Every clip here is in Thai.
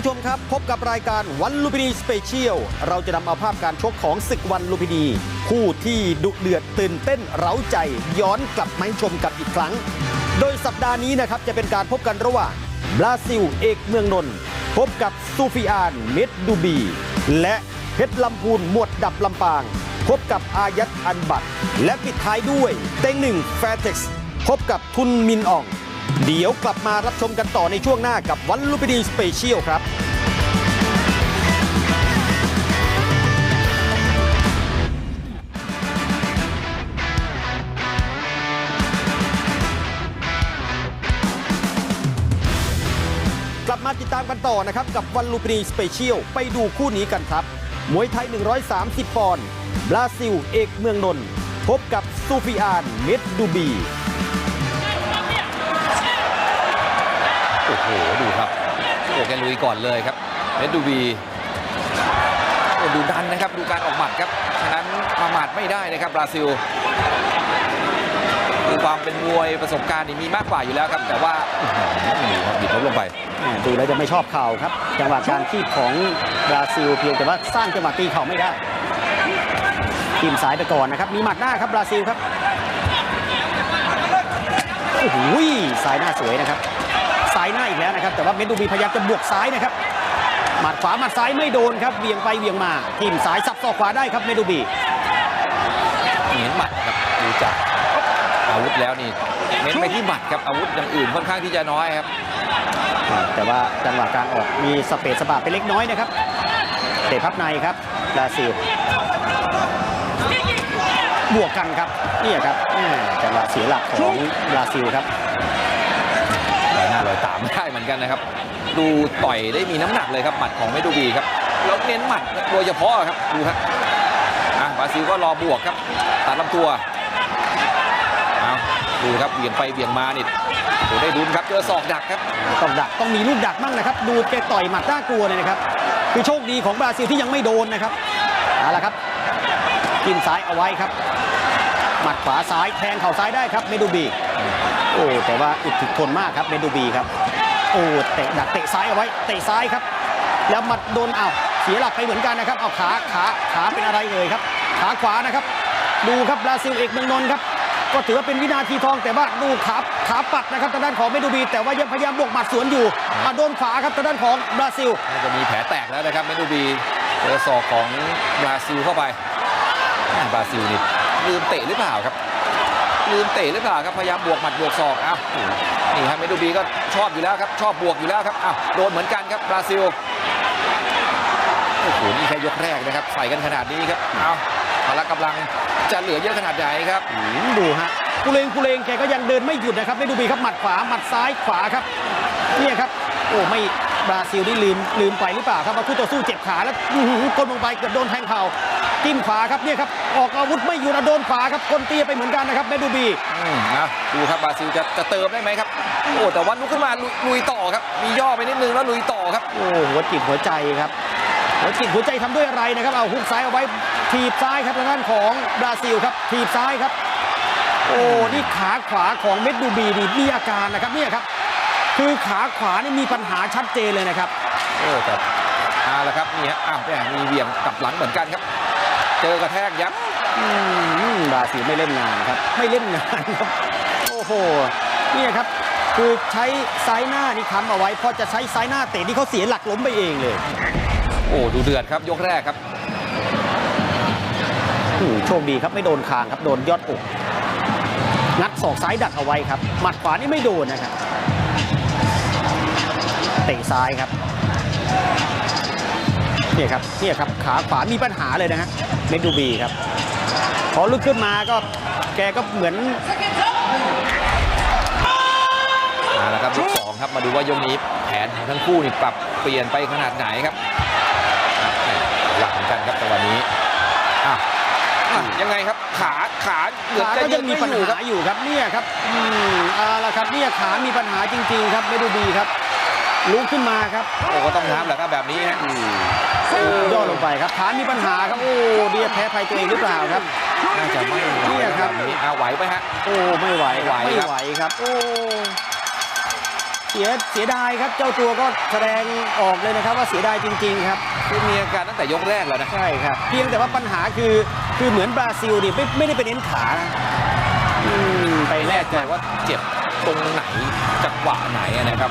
ผู้ชมครับ พบกับรายการวันลุมพินีสเปเชียลเราจะนำเอาภาพการชกของศึกวันลุมพินีคู่ที่ดุเดือดตื่นเต้นเร้าใจ ย้อนกลับมาให้ชมกันอีกครั้ง โดยสัปดาห์นี้นะครับจะเป็นการพบกันระหว่างบราซิลเอกเมืองนนท์พบกับซูฟิอานเมดดูบี และเพชรลำพูนหมวดดับลำปาง พบกับอายัดอันบัตและปิดท้ายด้วย เต็งหนึ่งแฟร์เท็กซ์พบกับทุนมินอ่อง เดี๋ยวกลับมารับชมกันต่อในช่วงหน้ากับวันลุมพินีสเปเชียลครับกลับมาติดตามกันต่อนะครับ กับวันลุมพินีสเปเชียลไปดูคู่นี้กันครับ มวยไทย 130 ปอนด์บราซิล เอกเมืองนนท์พบกับซูฟิอาน เมดดูบี โอ้โห ดูครับโอ้แกลุยก่อนเลยครับเมดดูบีโอ้ดูดันนะครับดูการออกหมัดครับฉะนั้นประมาทไม่ได้นะครับบราซิลคือความเป็นมวยประสบการณ์นี่มีมากกว่าอยู่แล้วครับ แต่ว่าอื้อหือดูครับบิดลบลงไปแหม่ดูแล้วจะไม่ชอบเข่าครับ จังหวะการคีบของบราซิลเพียงแต่ว่าสร้างจังหวะตีเข่าไม่ได้ทีมสายไปก่อนนะครับ มีหมัดหน้าครับบราซิลครับโอ้โหสายหน้าสวยนะครับ สายหน้าอีกแล้วนะครับ แต่ว่าเมนดูบีพยายามจะบวกซ้ายนะครับหมัดขวาหมัดซ้ายไม่โดนครับเวียงไปเวียงมาทีมสายสับศอกขวาได้ครับเมนดูบีเน้นหมัดครับดูจากอาวุธแล้วนี่เน้นไปที่หมัดครับอาวุธอย่างอื่นค่อนข้างที่จะน้อยครับ แต่ว่าจังหวะการออกมีสเปซสปาไปเล็กน้อยนะครับเตะพับในครับบราซิลบวกกันครับเนี่ยครับแม่จังหวะเสียหลักของบราซิลครับ ลอยหน้าลอย ตามไม่ได้เหมือนกันนะครับ ดูต่อยได้มีน้ำหนักเลยครับหมัดของเมดูบีครับแล้วเน้นหมัดโดยเฉพาะครับดูครับอะบราซิลก็รอบวกครับตัดลำตัวเอาดูครับเบี่ยงไปเบี่ยงมานี่ดูได้ดุนครับเจอศอกดักครับต้องดักต้องมีลูกดักมั่งนะครับ ดูแกต่อยหมัดน่ากลัวเลยนะครับ คือโชคดีของบราซิลที่ยังไม่โดนนะครับเอาละครับกินซ้ายเอาไว้ครับ หมัดขวาซ้ายแทงเข่าซ้ายได้ครับเมดูบี โอ้แต่ว่าอุดถึกทนมากครับเมดูบีครับ โอ้เตะดักเตะซ้ายเอาไว้เตะซ้ายครับ แล้วหมัดโดนอ้าวเสียหลักไปเหมือนกันนะครับเอาขาขาขาเป็นอะไรเลยครับ ขาขวานะครับ ดูครับบราซิลเอกเมืองนนท์ครับก็ถือว่าเป็นวินาทีทองแต่ว่าดูขาขาปัดนะครับทางด้านของเมดูบี แต่ว่ายังพยายามบวกหมัดสวนอยู่อะโดนขวาครับทางด้านของบราซิลน่าจะมีแผลแตกแล้วนะครับเมดูบีเจอศอกของบราซิลเข้าไปบราซิลนี่ลืมเตะหรือเปล่าครับ ลืมเตะหรือเปล่าครับพยายามบวกหมัดบวกศอกอ้าวนี่ครับเมดูบีก็ชอบอยู่แล้วครับ ชอบบวกอยู่แล้วครับอ้าวโดนเหมือนกันครับบราซิลโอ้โหนี่แค่ยกแรกนะครับใส่กันขนาดนี้ครับเอาพละกำลังจะเหลือเยอะขนาดไหนครับดูฮะกุเลงกุเลงแกก็ยังเดินไม่หยุดนะครับไม่ดูบีครับหมัดขวาหมัดซ้ายขวาครับเนี่ยครับโอ้ไม่ บราซิลนี่ลืมลืมไปหรือเปล่าครับว่าคู่ต่อสู้เจ็บขาแล้วอื้อหือกดลงไปเกือบโดนแทงเข่าจิ้มขวาครับเนี่ยครับออกอาวุธไม่อยู่นะโดนขวาครับคนเตียไปเหมือนกันนะครับแมดูบีอืมนะดูครับบราซิลจะจะเติมได้ไหมครับโอ้แต่ว่าลุกขึ้นมาลุลุยต่อครับ มีย่อไปนิดนึงแล้วลุยต่อครับโอ้หัวจิตหัวใจครับหัวจิตหัวใจทำด้วยอะไรนะครับเอาฮุกซ้ายเอาไว้ถีบซ้ายครับทางด้านของบราซิลครับถีบซ้ายครับ โอ้นี่ขาขวาของเมดดูบีนี่มีอาการนะครับเนี่ยครับ คือขาขวานี่มีปัญหาชัดเจนเลยนะครับโอ้แต่เอาละครับนี่ฮะอ้าวแม่มีเหวี่ยงกลับหลังเหมือนกันครับ เจอกระแทกยับอืมบราซิลไม่เล่นงานครับ ไม่เล่นงานครับโอ้โหเนี่ยครับคือใช้ซ้ายหน้านี่ค้ำเอาไว้พอจะใช้ซ้ายหน้าเตะที่เขาเสียหลักล้มไปเองเลย โอ้ดูเดือดครับยกแรกครับอืมโชคดีครับไม่โดนคางครับโดนยอดอกงัดศอกซ้ายดักเอาไว้ครับ หมัดขวานี่ไม่โดนนะครับเตะซ้ายครับเนี่ยครับเนี่ยครับขาขวามีปัญหาเลยนะฮะเมดูบีครับ พอลุกขึ้นมาก็แกก็เหมือนเอาละครับยกสองครับมาดูว่ายกนี้แผนของทั้งคู่นี่ปรับเปลี่ยนไปขนาดไหนครับหลักเหมือนกันครับจังหวะนี้อ้าวอะยังไงครับขาขาเหมือนขาจะก็ยืยังนมีไม่ปัญอยู่คหารับอยู่ครับเนี่ยครับอืมเอาละครับเนี่ยขามีปัญหาจริง ๆ ครับเมดูบีครับ ลุกขึ้นมาครับโอ้ก็ต้องน้ำแหละครับแบบนี้ฮะย่อลงไปครับขามีปัญหาครับโอ้เดียแพ้ภัยตัวเองหรือเปล่าครับน่าจะไม่ไหวเนี่ยครับแบบนี้อ่าไหวไหมฮะโอ้ไม่ไหวครับไม่ไม่ไหวครับไหวครับโอ้เสียเสียดายครับเจ้าตัวก็แสดงออกเลยนะครับว่าเสียดายจริง ๆ ครับคือมีอาการตั้งแต่ยกแรกแล้วนะใช่ครับเพียงแต่ว่าปัญหาคือคือเหมือนบราซิลนี่ไม่ไม่ได้ไปเน้นขานะอืมไปแรแน่กใจว่าเจ็บตรงไหนจังหวะไหนอะนะครับ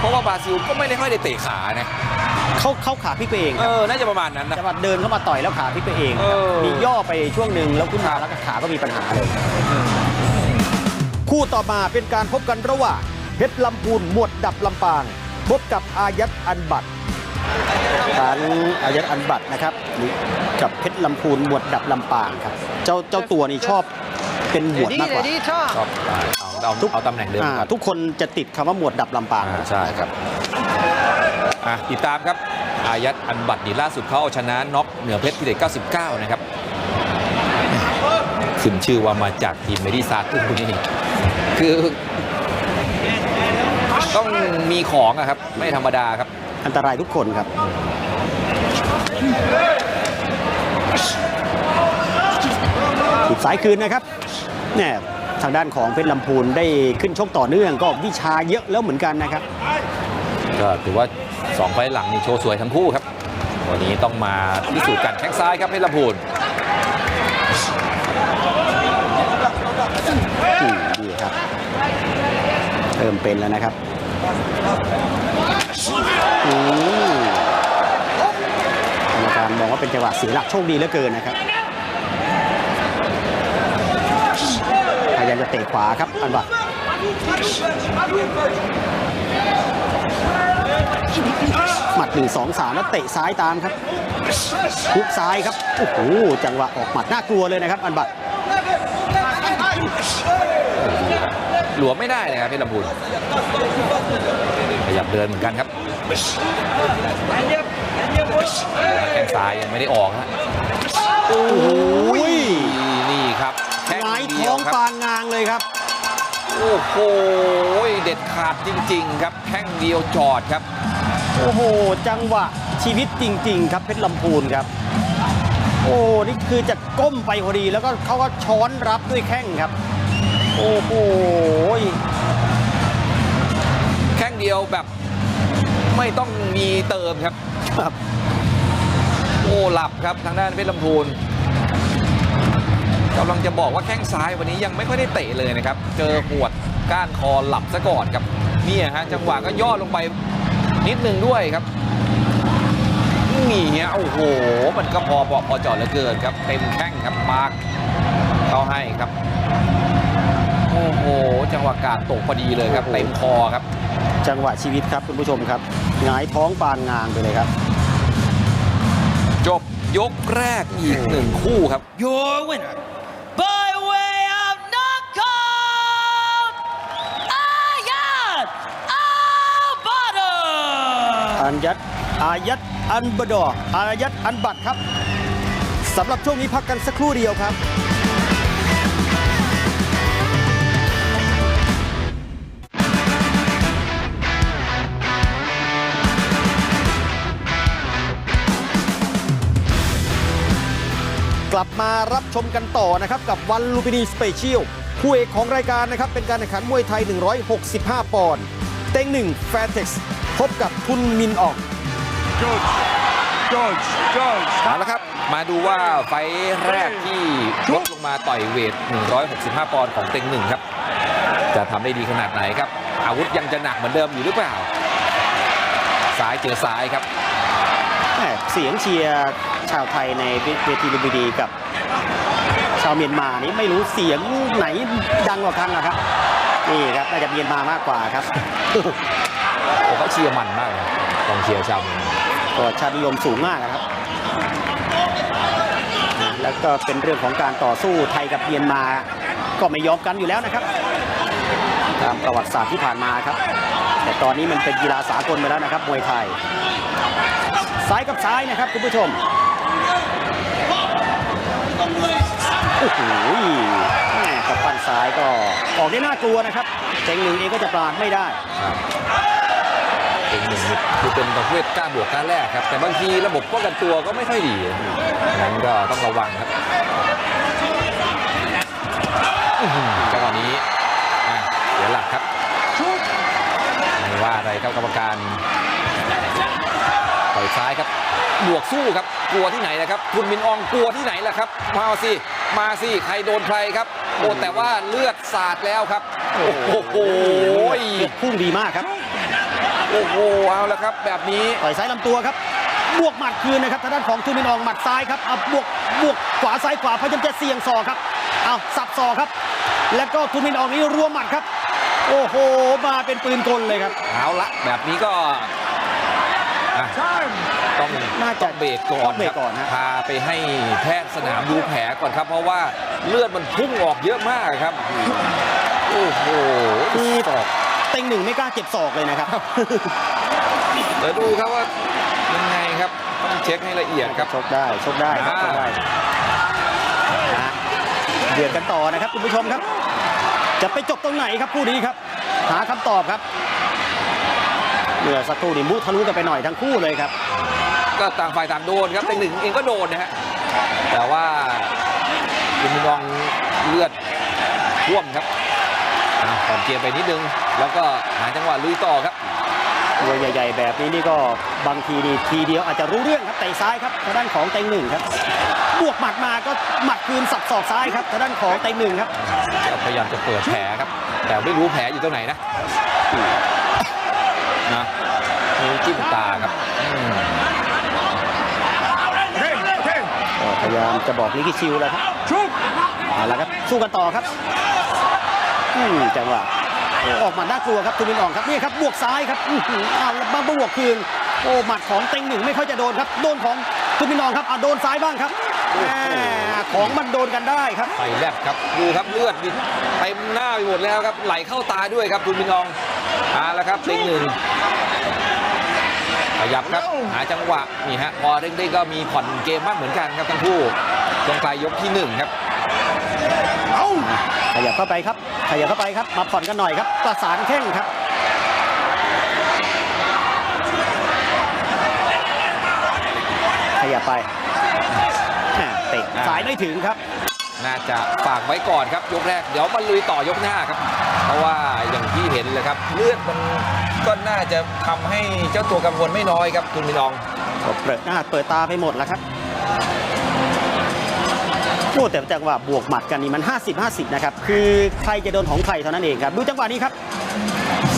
เพราะว่าบราซิลก็ไม่ได้ค่อยได้เตะขานะเขาเข้าขาพลิกไปเองเออน่าจะประมาณนั้นนะ จังหวะเดินเข้ามาต่อยแล้วขาพลิกไปเองเออ มีย่อไปช่วงหนึ่งแล้วขึ้นมาแล้วก็ขาก็มีปัญหาเลย คู่ต่อมาเป็นการพบกันระหว่างเพชรลำพูนหมวดดับลำปาง พบกับอายัดอันบัตทั้งอายัดอันบัตนะครับนี่กับเพชรลำพูนหมวดดับลำปางครับ เจ้าเจ้าตัวนี้ชอบเป็นหมวดมากกว่าชอบ เอาเอาเอาตำแหน่งเดิมอ่าก่อนทุกคนจะติดคำว่าหมวดดับลำปางอ่าใช่ครับอะติดตามครับ อายัดอันบัตรนี่ล่าสุดเขาเอาชนะน็อกเหนือเพชรพิเดช99 นะครับขึ้นชื่อว่ามาจากทีมเมดิซาร์ทุกคนนี่คือ ต้องมีของอะครับ ไม่ธรรมดาครับ อันตรายทุกคนครับติดสายคืนนะครับเนี่ย ทางด้านของเพชรลำพูนได้ขึ้นชกต่อเนื่องก็วิชาเยอะแล้วเหมือนกันนะครับ ก็ถือว่า 2 ไฟล์หลังนี่โชว์สวยทั้งคู่ครับ วันนี้ต้องมาพิสูจน์กันแข้งซ้ายครับเพชรลำพูนอืมดีครับเริ่มเป็นแล้วนะครับอืมกรรมการมองว่าเป็นจังหวะเสียหลักโชคดีเหลือเกินนะครับพยายามจะเตะขวาครับอันบัตหมัดหนึ่งสองสามแล้วเตะซ้ายตามครับทุกซ้ายครับโอ้โหจังหวะออกหมัดน่ากลัวเลยนะครับอันบัตหลวมไม่ได้นะครับเพชรลำพูนขยับเดินเหมือนกันครับแข้งซ้ายยังไม่ได้ออกฮะโอ้โหนี่ครับแข้ง หงายเดีท้ยอวงครับปางงางเลยครับ โอ้โห เด็ดขาดจริง ๆ ครับ แข้งเดียวจอดครับ โอ้โห จังหวะชีวิตจริง ๆ ครับเพชรลำพูนครับ โอ้นี่คือจะก้มไปพอดีแล้วก็เขาก็ช้อนรับด้วยแข้งครับ โอ้โหแข้งเดียวแบบไม่ต้องมีเติมครับครับโอ้หลับครับทางด้านเพชรลำพูน กำลังจะบอกว่าแข้งซ้ายวันนี้ยังไม่ค่อยได้เตะเลยนะครับ เจอหวดก้านคอหลับซะก่อนครับเนี่ยฮะจังหวะก็ย่อลงไปนิดนึงด้วยครับนี่ฮะโอ้โห มันก็พอพอพอจอดเหลือเกินครับ เต็มแข้งครับปากเขาให้ครับ โอ้โห จังหวะการตกพอดีเลยครับเต็มคอครับ จังหวะชีวิตครับคุณผู้ชมครับหงายท้องปางงางไปเลยครับ จบยกแรกอีกหนึ่งคู่ครับ Your winner อันยัดอายัดอันบดออายัดอันบัตครับสำหรับช่วงนี้พักกันสักครู่เดียวครับกลับมารับชมกันต่อนะครับกับวันลูปินีสเปเชียลคู่เอกของรายการนะครับ เป็นการแข่งขันมวยไทย 165 ปอนด์เต็งหนึ่งแฟนเท็กซ์ พบกับทุนมินออกเอาละครับ มาดูว่าไฟล์แรกที่ลดลงมาต่อยเวท 165 ปอนด์ของเต็งหนึ่งครับ จะทำได้ดีขนาดไหนครับ อาวุธยังจะหนักเหมือนเดิมอยู่หรือเปล่า ซ้ายเจอซ้ายครับ แหม่เสียงเชียร์ชาวไทยในเวทีลุมพินีกับ ชาวเมียนมานี่ไม่รู้เสียงไหนดังกว่ากันนะครับ นี่ครับน่าจะเมียนมามากกว่าครับ โอ้เขาเชียร์มันมากเลยกองเชียร์ชาวเมืองก็ชาตินิยมสูงมากนะครับ แล้วก็เป็นเรื่องของการต่อสู้ไทยกับเมียนมาก็ไม่ยอมกันอยู่แล้วนะครับ ตามประวัติศาสตร์ที่ผ่านมาครับ แต่ตอนนี้มันเป็นกีฬาสากลไปแล้วนะครับมวยไทย ซ้ายกับซ้ายนะครับคุณผู้ชมโอ้โหแม่กับปั้นซ้ายก็ออกได้น่ากลัวนะครับเจงหนึ่งเองก็จะปราดไม่ได้ เต็งหนึ่งนี่คือเป็นประเภทกล้าบวกกล้าแลกครับ แต่บางทีระบบป้องกันตัวก็ไม่ค่อยดีนั้นก็ต้องระวังครับอื้อหือจังหวะนี้อะเสียหลักครับอะไรครับกรรมการต่อยซ้ายครับบวกสู้ครับกลัวที่ไหนนะครับคุณมินอองกลัวที่ไหนล่ะครับ มาสิมาสิใครโดนใครครับโอ้แต่ว่าเลือดสาดแล้วครับ โอ้โหเกือบพุ่งดีมากครับ โอ้โหเอาละครับ แบบนี้ต่อยซ้ายลำตัวครับบวกหมัดคืนนะครับทางด้านของทุนมินอองหมัดซ้ายครับเอาบวกบวกขวาซ้ายขวาพยายามจะเสี่ยงศอกครับเอาสับศอกครับ แล้วก็ทุนมินอองนี่รวมหมัดครับ โอ้โหมาเป็นปืนกลเลยครับ เอาละแบบนี้ก็อะต้องน่าจะต้องเบรกก่อต้นองเบรกคก่รัอนฮะ พาไปให้แพทย์สนามดูแผลก่อนครับ เพราะว่าเลือดมันพุ่งออกเยอะมากครับ โอ้โหคือศอก เต็งหนึ่งไม่กล้าเจ็บศอกเลยนะครับเดี๋ยวดูครับว่ายังไงครับต้องเช็คให้ละเอียดครับชกได้ชกได้ครับอ่าชกได้นะเดือดกันต่อนะครับคุณผู้ชมครับ จะไปจบตรงไหนครับคู่นี้ครับ หาคำตอบครับเมื่อสักครู่นี้มุทะลุกันไปหน่อยทั้งคู่เลยครับ ก็ต่างฝ่ายต่างโดนครับเต็งหนึ่งเองก็โดนนะฮะแต่ว่าคุณมินองเลือดท่วมครับอะ ก่อนเกมไปนิดนึง แล้วก็หาจังหวะลุยต่อครับมวใหญ่ ๆ แบบนี้นี่ก็บางทีนี่ทีเดียวอาจจะรู้เรื่องครับเตะซ้ายครับทางด้านของเต็งหนึ่งครับ บวกหมัดมาก็หมัดคืนสับศอกซ้ายครับทางด้านของเต็งหนึ่งครับพยายามจะเปิดแผลครับ แต่ไม่รู้แผลอยู่ตรงไหนนะนะนิ้วจิ้มตาครับพยายามจะบอกลิกิชิวแล้วครับเอาละครับสู้กันต่อครับ อืมจังหวะออกหมาน่ากลัวครับทุมินอองครับนี่ครับบวกซ้ายครับอื้อหืออ้าวแล้วมาบวกคืนโอ้หมัดของเต็งหนึ่งไม่ค่อยจะโดนครับโดนของทุมินอองครับอะโดนซ้ายบ้างครับแหมของมันโดนกันได้ครับ ไฟแลบครับดูครับเลือดนี่เต็มหน้าไปหมดแล้วครับ ไหลเข้าตาด้วยครับคุณมินองเอาละครับเต็งหนึ่งขยับครับหาจังหวะนี่ฮะพอเร่งๆก็มีผ่อนเกมบ้างเหมือนกันครับทั้งคู่ช่วงปลายยกที่หนึ่งครับ ขยับเข้าไปครับ ขยับเข้าไปครับ มาผ่อนกันหน่อยครับ ประสานแข้งครับขยับไปแหม่เตะสายไม่ถึงครับ น่าจะฝากไว้ก่อนครับ ยกแรก เดี๋ยวมาลุยต่อยกหน้าครับ เพราะว่าอย่างที่เห็นเลยครับ เลือดมันก็น่าจะทำให้เจ้าตัวกังวลไม่น้อยครับ คุณมินองก็เปิดหน้าเปิดตาไปหมดแล้วครับ โอ้แต่จังหวะบวกหมัดกันนี่มัน 50 50 นะครับ คือใครจะโดนของใครเท่านั้นเองครับ ดูจังหวะนี้ครับ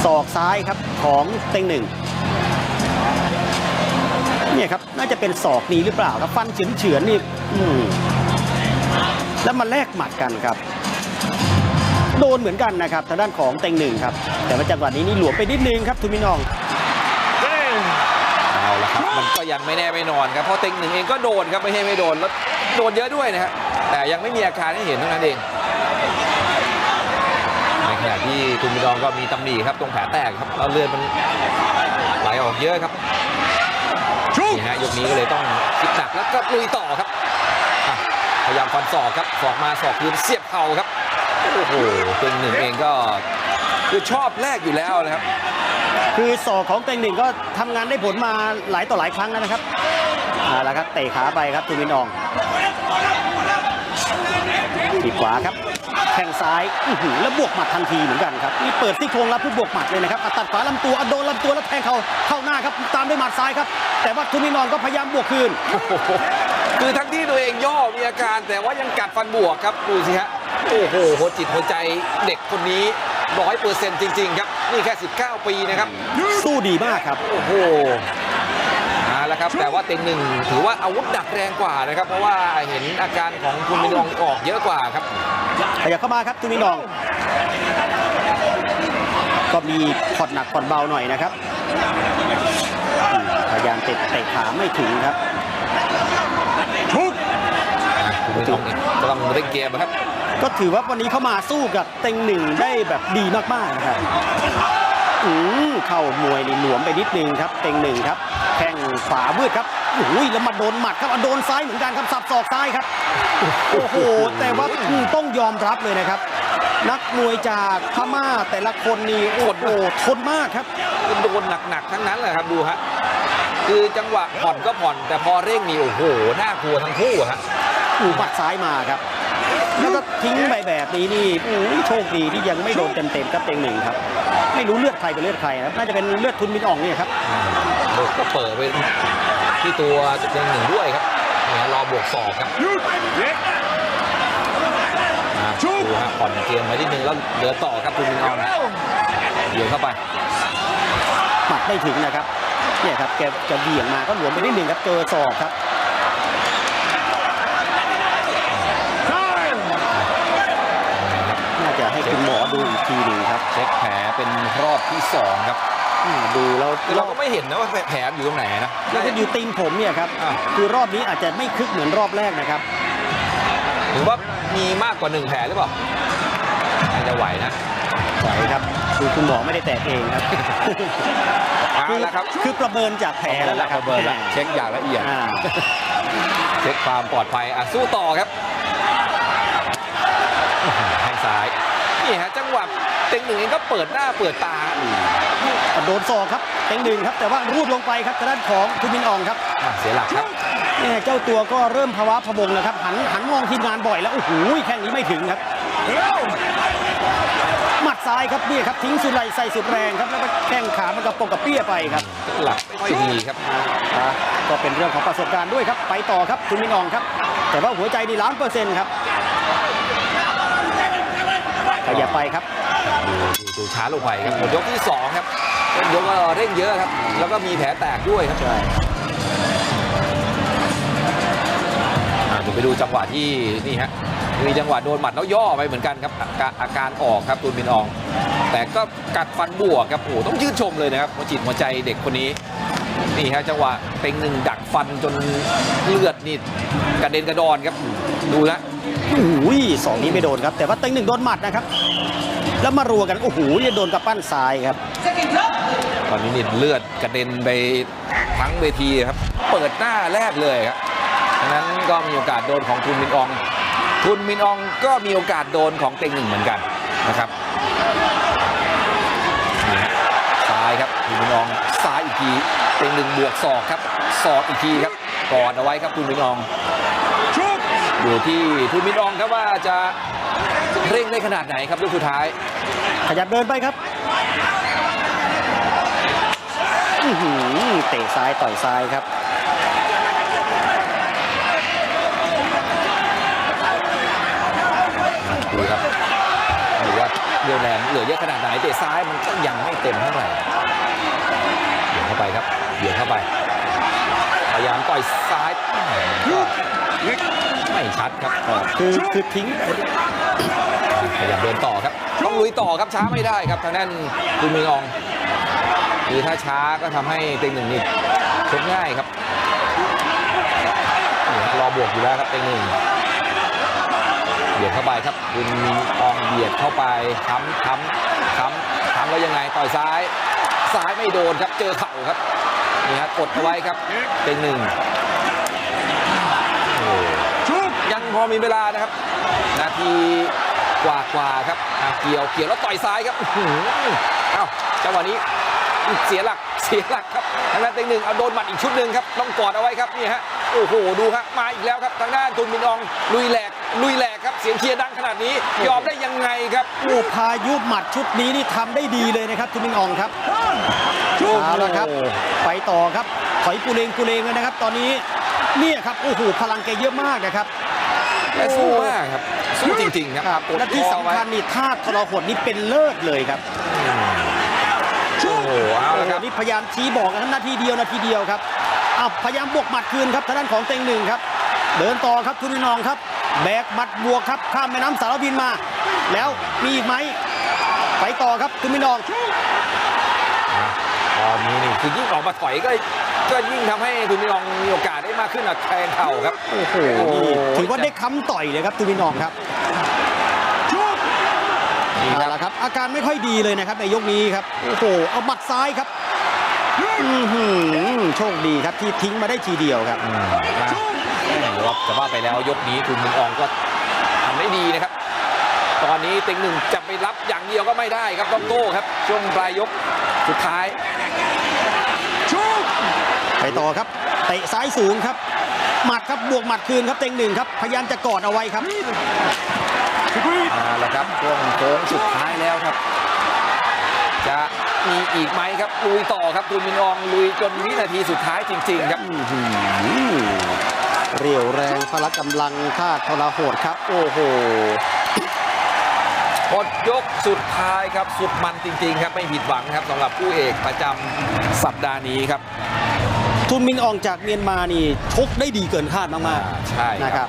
ศอกซ้ายครับของเต็งหนึ่งเนี่ยครับน่าจะเป็นศอกนี้หรือเปล่าครับฟันเฉือนเฉือนๆนี่อืมแล้วมาแลกหมัดกันครับ โดนเหมือนกันนะครับทางด้านของเต็งหนึ่งครับ แต่ว่าจังหวะนี้นี่หลวมไปนิดนึงครับทุมินองเอาละครับมันก็ยังไม่แน่ไม่นอนครับเพราะเต็งหนึ่งเองก็โดนครับไม่ใช่ไม่โดนแล้วโดนเยอะด้วยนะฮะ แต่ยังไม่มีอาการให้เห็นเท่านั้นเอง ในขณะที่คุณมิดองก็มีตำหนิครับตรงแผลแตกครับแล้วเลือดมันไหลออกเยอะครับนี่ฮะยกนี้ก็เลยต้องคิดหนักแล้วก็ลุยต่อครับอะพยายามฟันศอกครับศอกมาศอกคืนเสียบเข่าครับโอ้โหเต็งหนึ่งเองก็คือชอบแรกอยู่แล้วนะครับ คือศอกของเต็งหนึ่งก็ทำงานได้ผลมาหลายต่อหลายครั้งแล้วนะครับเอาละครับเตะขาไปครับตูมินออง ทีบขวาครับแข้งซ้ายอื้อหือแล้วบวกหมัดทันทีเหมือนกันครับนี่เปิดซี่โครงรับเพื่อบวกหมัดเลยนะครับอะตัดขวาลำตัวอะโดนลำตัวแล้วแทงเขาเข้าหน้าครับตามด้วยหมัดซ้ายครับ แต่ว่าตูมินอองก็พยายามบวกคืนโอ้โหคือทั้งที่ตัวเองย่อมีอาการ แต่ว่ายังกัดฟันบวกครับดูสิฮะโอ้โหหัวจิตหัวใจเด็กคนนี้ร้อยเปอร์เซ็นต์จริง ๆ ครับ นี่แค่ 19 ปีนะครับสู้ดีมากครับ โอ้โห เอาละครับ แต่ว่าเต็งหนึ่งถือว่าอาวุธหนักแรงกว่านะครับ เพราะว่าเห็นอาการของคุณมินองออกเยอะกว่าครับขยับเข้ามาครับตูมินออง ก็มีผ่อนหนักผ่อนเบาหน่อยนะครับอืมพยายามเตะเตะขาไม่ถึงครับคุณมินองเองก็ต้องเร่งเกมนะครับ ก็ถือว่าวันนี้เข้ามาสู้กับเต็งหนึ่งได้แบบดีมากๆนะครับอืมเข้ามวยนี่หลวมไปนิดนึงครับ เต็งหนึ่งครับ แข้งขวามืดครับอุ้ยแล้วมาโดนหมัดครับอะโดนซ้ายเหมือนกันครับสับศอกซ้ายครับ โอ้โห แต่ว่าอืมต้องยอมรับเลยนะครับ นักมวยจากพม่าแต่ละคนนี่โอ้โหทนมากครับโดนหนักๆทั้งนั้นแหละครับดูฮะคือจังหวะผ่อนก็ผ่อน แต่พอเร่งนี่โอ้โหน่ากลัวทั้งคู่อะฮะอูหมัดซ้ายมาครับ แล้วก็ทิ้งไปแบบนี้นี่อู้ยโชคดีที่ยังไม่โดนเต็มๆครับเต็งหนึ่งครับ ไม่รู้เลือดใครเป็นเลือดใครนะครับน่าจะเป็นเลือดทุนมินอ่องเนี่ยครับเบิกก็เปิดไปที่ตัวเต็งหนึ่งด้วยครับนี่ฮะรอบวกศอกครับอะดูฮะผ่อนเกมไปนิดนึงแล้วเดินต่อครับคุณมินออนเดี๋ยวเข้าไปหมัดไม่ถึงนะครับเนี่ยครับแกจะเบี่ยงมาก็หลวมไปนิดหนึ่งครับเจอศอกครับ คุณหมอดูอีกทีหนึ่งครับเช็คแผลเป็นรอบที่สองครับอืมดูแล้วคือเราก็ไม่เห็นนะว่าแผลอยู่ตรงไหนนะ แล้วก็อยู่ตีนผมเนี่ยครับอ้าวคือรอบนี้อาจจะไม่คึกเหมือนรอบแรกนะครับถึงว่ามีมากกว่าหนึ่งแผลหรือเปล่าน่าจะไหวนะไหวครับคือคุณหมอไม่ได้แตกเองครับเอาละครับคือประเมินจากแผลแล้วล่ะครับเบิร์นละเช็คอย่างละเอียด อ่าเช็คความปลอดภัยอะสู้ต่อครับแทงซ้าย นี่ฮะจังหวะเต็งหนึ่งเองก็เปิดหน้าเปิดตาโดนศอกครับเต็งหนึ่งครับ แต่ว่ารูดลงไปครับทางด้านของทุนมินอองครับอะเสียหลักครับเนี่ยเจ้าตัวก็เริ่มภาวะพะวงนะครับ หันหันมองทีมงานบ่อยแล้วโอ้โหแข้งนี้ไม่ถึงครับหมัดซ้ายครับนี่ครับทิ้งสุดไหลใส่สุดแรงครับแล้วก็แข้งขามันกับปงกับเปี้ยไปครับ หลักไม่ค่อยดีครับอ่าก็เป็นเรื่องของประสบการณ์ด้วยครับ ไปต่อครับทุนมินอองครับ แต่ว่าหัวใจดีล้านเปอร์เซ็นต์ครับ ขยับไปครับดูดูดูช้าลงไปครับหมดยกที่สองครับต้นยกก็เร่งเยอะครับ แล้วก็มีแผลแตกด้วยครับใช่อะเดี๋ยวไปดูจังหวะที่นี่ฮะมีจังหวะโดนหมัดแล้วย่อไปเหมือนกันครับอาการอาการออกครับตูนมินออง แต่ก็กัดฟันบวกครับโอ้โหต้องชื่นชมเลยนะครับหัวจิตหัวใจเด็กคนนี้นี่ฮะจังหวะเต็งหนึ่งดัก ฟันจนเลือดนี่กระเด็นกระดอนครับ ดูนะโอ้โหสองนี้ไม่โดนครับ แต่ว่าเต็งหนึ่งโดนหมัดนะครับ แล้วมารัวกัน โอ้โหโดนกับปั้นซ้ายครับ ตอนนี้นี่เลือดกระเด็นไปทั้งเวทีครับ เปิดหน้าแรกเลยครับดังนั้นก็มีโอกาสโดนของทุนมินอองทุนมินอองก็มีโอกาสโดนของเต็งหนึ่งเหมือนกันนะครับ ทีเต็งหนึ่งบวกศอกครับศอกอีกทีครับกอดเอาไว้ครับทุนมินอองอยู่ที่ทุนมินอองครับว่าจะเร่งได้ขนาดไหนครับลูกสุดท้าย ขยับเดินไปครับอื้อหือเตะซ้ายต่อยซ้ายครับดูครับดูว่าเรียวแรงเหลือเยอะขนาดไหนเตะซ้ายมันก็ยังไม่เต็มเท่าไหร่ เบี่ยงเข้าไปครับเบี่ยงเข้าไป พยายามต่อยซ้ายก็ไม่ชัดครับคือคือทิ้งพยายามเดินต่อครับต้องลุยต่อครับช้าไม่ได้ครับทางด้านคุณมิงอองคือถ้าช้าก็ทำให้เต็งหนึ่งนี่ชกง่ายครับนี่ฮะรอบวกอยู่แล้วครับเต็งหนึ่งเบียดเข้าไปครับคุณอองเบียดเข้าไปค้ำค้ำค้ำค้ำแล้วยังไงต่อยซ้าย ซ้ายไม่โดนครับเจอเข่าครับนี่ฮะกดเอาไว้ครับเป็นหนึ่งยังพอมีเวลานะครับ นาทีกว่ากว่าๆครับเกี่ยวเกี่ยวแล้วต่อยซ้ายครับเอ้าจังหวะนี้เสียหลักเสียหลักครับทางด้านเต็งหนึ่งเอาโดนหมัดอีกชุดหนึ่งครับต้องกอดเอาไว้ครับนี่ฮะโอ้โหดูฮะมาอีกแล้วครับทางด้านทุนมินองลุยแหลก ลุยแหลกครับเสียงเชียร์ดังขนาดนี้ยอมได้ยังไงครับโอ้พายุหมัดชุดนี้นี่ทำได้ดีเลยนะครับทุนมินอองครับเอาละครับ ไปต่อครับถอยกูเลงกูเลงเลยนะครับ ตอนนี้เนี่ยครับโอ้โหพลังแกเยอะมากนะครับแต่สู้มากครับสู้จริงๆครับและที่สำคัญนี่ท่าทรหดนี่เป็นเลิศเลยครับโอ้โหเอาโอ้ละโหครับนี่พยายามชี้บอกนะครับนาทีเดียวนาทีเดียวครับอ้าวพยายามบวกหมัดคืนครับทางด้านของเต็งหนึ่งครับ เดินต่อครับทุนนองครับ แบกหมัดบวกครับข้ามแม่น้ำสารวินมา แล้วมีอีกไหมไปต่อครับทุนมินองตอนนี้นี่คือยิ่งออกมาถอยก็ก็ยิ่งทำให้ทุนมินอองมีโอกาสได้มากขึ้นอะแทงเข่าครับโอ้โหนี่ถือว่าได้ค้ำต่อยเลยครับทุนมินองครับนี่คเอารับละครับ อาการไม่ค่อยดีเลยนะครับในยกนี้ครับโอ้โหเอาหมัดซ้ายครับอื้อหือโชคดีครับที่ทิ้งมาได้ทีเดียวครับ อืมนะเดี๋ยวจะว่าไปแล้วยกนี้คุณมินอองก็ทำได้ดีนะครับ ตอนนี้เต็งหนึ่งจะไปรับอย่างเดียวก็ไม่ได้ครับต้องโต้ครับ ช่วงปลายยกสุดท้ายไปต่อครับเตะซ้ายสูงครับหมัดครับบวกหมัดคืนครับเต็งหนึ่งครับพยายามจะกอดเอาไว้ครับเอาละครับช่วงโค้งสุดท้ายแล้วครับ จะมีอีกไหมครับลุยต่อครับทุนมินอองลุยจนวินาทีสุดท้ายจริง ๆ ครับอื้อหือ เรียวแรงพละกำลังท่าทรหดครับ โอ้โหหมดยกสุดท้ายครับ สุดมันจริง ๆ ครับ ไม่ผิดหวังครับสำหรับผู้เอกประจำสัปดาห์นี้ครับ ทุนมินอองจากเมียนมานี่ชกได้ดีเกินคาดมากอ่าใช่ๆนะคครัรับบ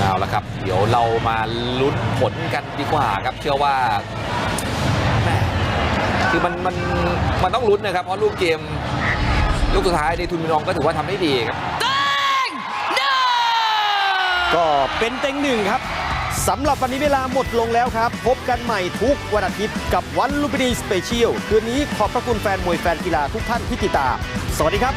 เอาละครับ เดี๋ยวเรามาลุ้นผลกันดีกว่าครับ เชื่อว่าแม่ คือมันมันมันต้องลุ้นนะครับ เพราะลูกเกม ลูกสุดท้ายในทุนมินอองก็ถือว่าทำได้ดีครับ Bang! No! ก็เป็นเต็งหนึ่งครับสำหรับวันนี้เวลาหมดลงแล้วครับ พบกันใหม่ทุกวันอาทิตย์กับวันลุมพินีสเปเชียลคืนนี้ขอบพระคุณแฟนมวยแฟนกีฬาทุกท่านที่ติดตาม สวัสดีครับ